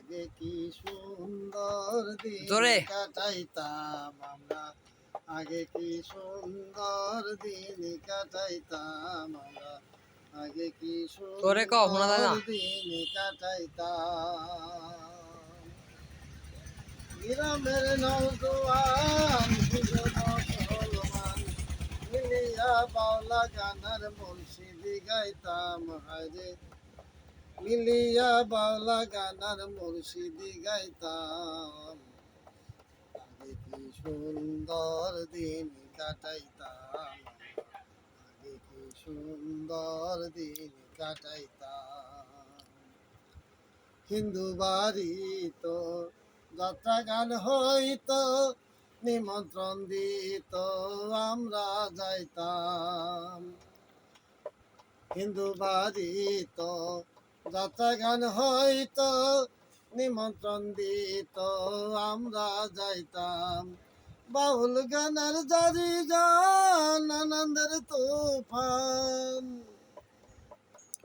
আগে কি সুন্দর দিন। কাটাইতাম আমরা আগে কি সুন্দর দিন কাটাইতাম আমরা আগে কি। সুন্দর দিন কাটাইতাম গ্রামের নৌজোয়ান মুসলমান মিলিয়া বাউলা গানার মুর্শিদি গাইতাম হায়রে মিলিয়া বাউলা গানার মুর্শিদি গাইতাম। আগে কি সুন্দর দিন কাটাইতাম। আগে কি সুন্দর দিন কাটাইতাম। হিন্দু বাড়ি তো, যাত্রা গান হইতো, নিমন্ত্রণ দিত, আমরা যাইতাম। হিন্দু বাড়ি তো যাত্রা গান হইতো, নিমন্ত্রণ দিত, আমরা যাইতাম। বাউল গানের জারি গান, আনন্দের তুফান।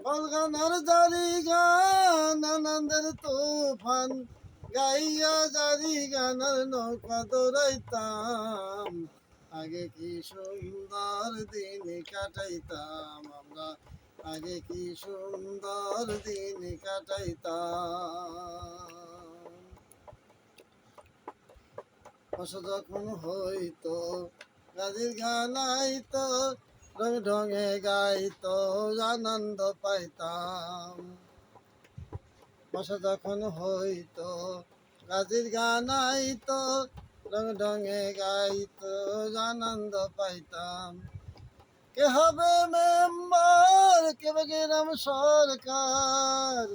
বাউল গানের জারি গান, আনন্দের তুফান। গাইয়া জারি গানের নৌকা দৌড়াইতাম। আগে কি সুন্দর দিন কাটাইতাম আমরা। আগে কি সুন্দর দিন কাটাইতাম। বসে যখন হইতো গাজির গান আইতো, রং ঢঙে গাইতো, আনন্দ পাইতাম। বসে যখন হইতো গাজির গান আইতো, রং ঢঙে গাইতো, আনন্দ পাইতাম। কে হবে মেম্বার কে বা গ্রাম সরকার?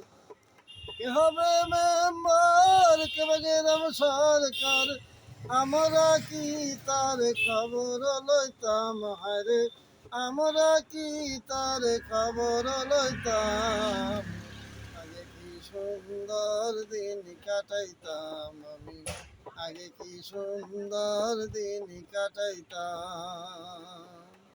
কে হবে মেম্বার কে বা গ্রাম সরকার? আমরা কি তার খবর লইতাম? হারে আমরা কি তার খবর লইতাম? আগে কি সুন্দর দিন কাটাইতাম আমি? আগে কি সুন্দর দিন কাটাইতাম?